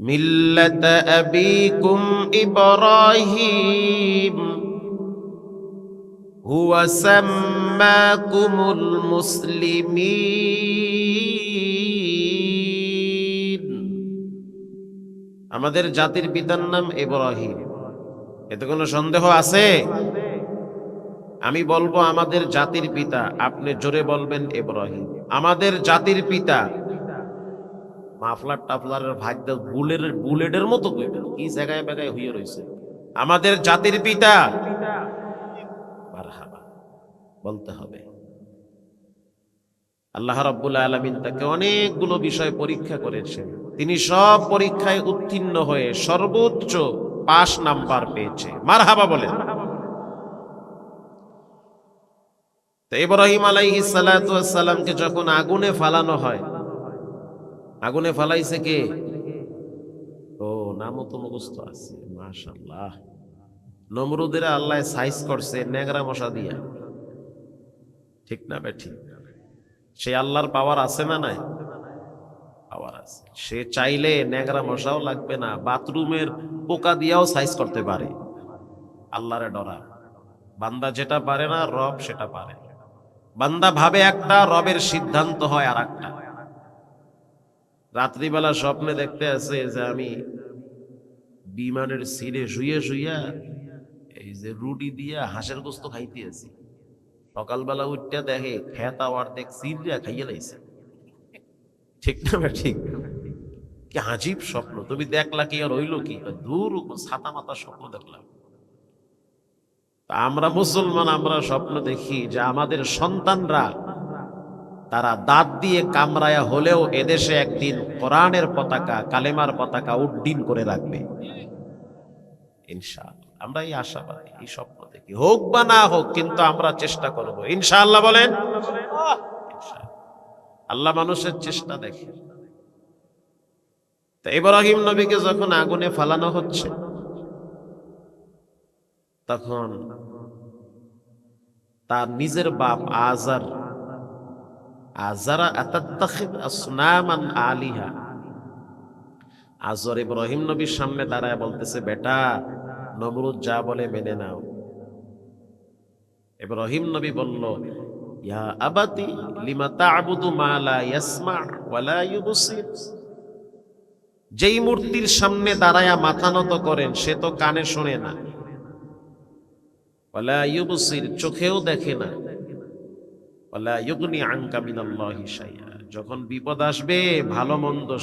ملة أبيكم إبراهيم هو سماكم المسلمين আমাদের জাতির পিতার নাম ইব্রাহিম এতে কোনো সন্দেহ আছে আমি বলবো আমাদের জাতির পিতা আপনি জোরে বলবেন ইব্রাহিম আমাদের জাতির পিতা মাফলার টাফলারের ভাগ্য বুলের, বুলেটের মতো কি জায়গায় বেগায় হইয়ে রইছে? আমাদের জাতির পিতা। বলতে হবে। আল্লাহ রাব্বুল আলামিন তাকে অনেকগুলো বিষয় পরীক্ষা করেছেন। তিনি সব পরীক্ষায় উত্তীর্ণ হয়ে সর্বোচ্চ পাশ নাম্বার পেয়েছে। মারহাবা বলেন। তো ইব্রাহিম আলাইহিস সালামকে যখন আগুনে ফালানো হয় আগুনে ফালাইছে কে? ও, নামও তো মুখস্থ আছে মাশাল্লাহ নমরুদের আল্লাহ সাইজ করছে, নেগরা মশা দিয়া। ঠিক না বে, ঠিক সে আল্লাহর পাওয়ার আছে না নাই? পাওয়ার আছে। সে চাইলে নেগরা মশাও লাগবে না, বাথরুমের পোকা দিয়াও সাইজ করতে পারে। আল্লাহরে ডরা। বান্দা যেটা পারে না, রব সেটা পারে। বান্দা ভাবে একটা, রবের সিদ্ধান্ত হয় আর একটা রাত্রিবেলা স্বপ্নে দেখতে আছে যে আমি বিমানের সিরে শুয়ে শুইয়া এই যে রুটি দিয়া হাঁসের গোস্ত খাইতে আছি। সকালবেলা উঠতে দেখে খেতা অর্ধেক সিরিয়া খাইয়ে লাইছে। ঠিক না ভাই, ঠিক? কি হাজিব স্বপ্ন। তুমি দেখলা কি আর হইল কি? দূর ছাতা মাতা স্বপ্ন দেখলাম। আমরা মুসলমান, আমরা স্বপ্ন দেখি যে আমাদের সন্তানরা তারা দাঁত দিয়ে কামড়ায়া হলেও এদেশে একদিন কোরআনের পতাকা, কালেমার পতাকা উড্ডীন করে রাখবে। ইনশাআল্লাহ আমরা এই আশাবাদী, এই স্বপ্ন দেখি। হোক বা না হোক, কিন্তু আমরা চেষ্টা করব। ইনশাআল্লাহ বলেন? আল্লাহ মানুষের চেষ্টা দেখে। তো ইব্রাহিম নবীকে যখন আগুনে ফালানো হচ্ছে, তখন তার নিজের বাপ আজার আজারা ইব্রাহিম নবীর সামনে দাঁড়ায় বলতেছে, বেটা, নমরুদ যা বলে মেনে নাও। ইব্রাহিম নবী বলল যেই মূর্তির সামনে দাঁড়ায়া মাথা নত করেন, সে তো কানে শোনে না। চোখেও দেখে না। যখন বিপদ আসবে ভালো মন্দ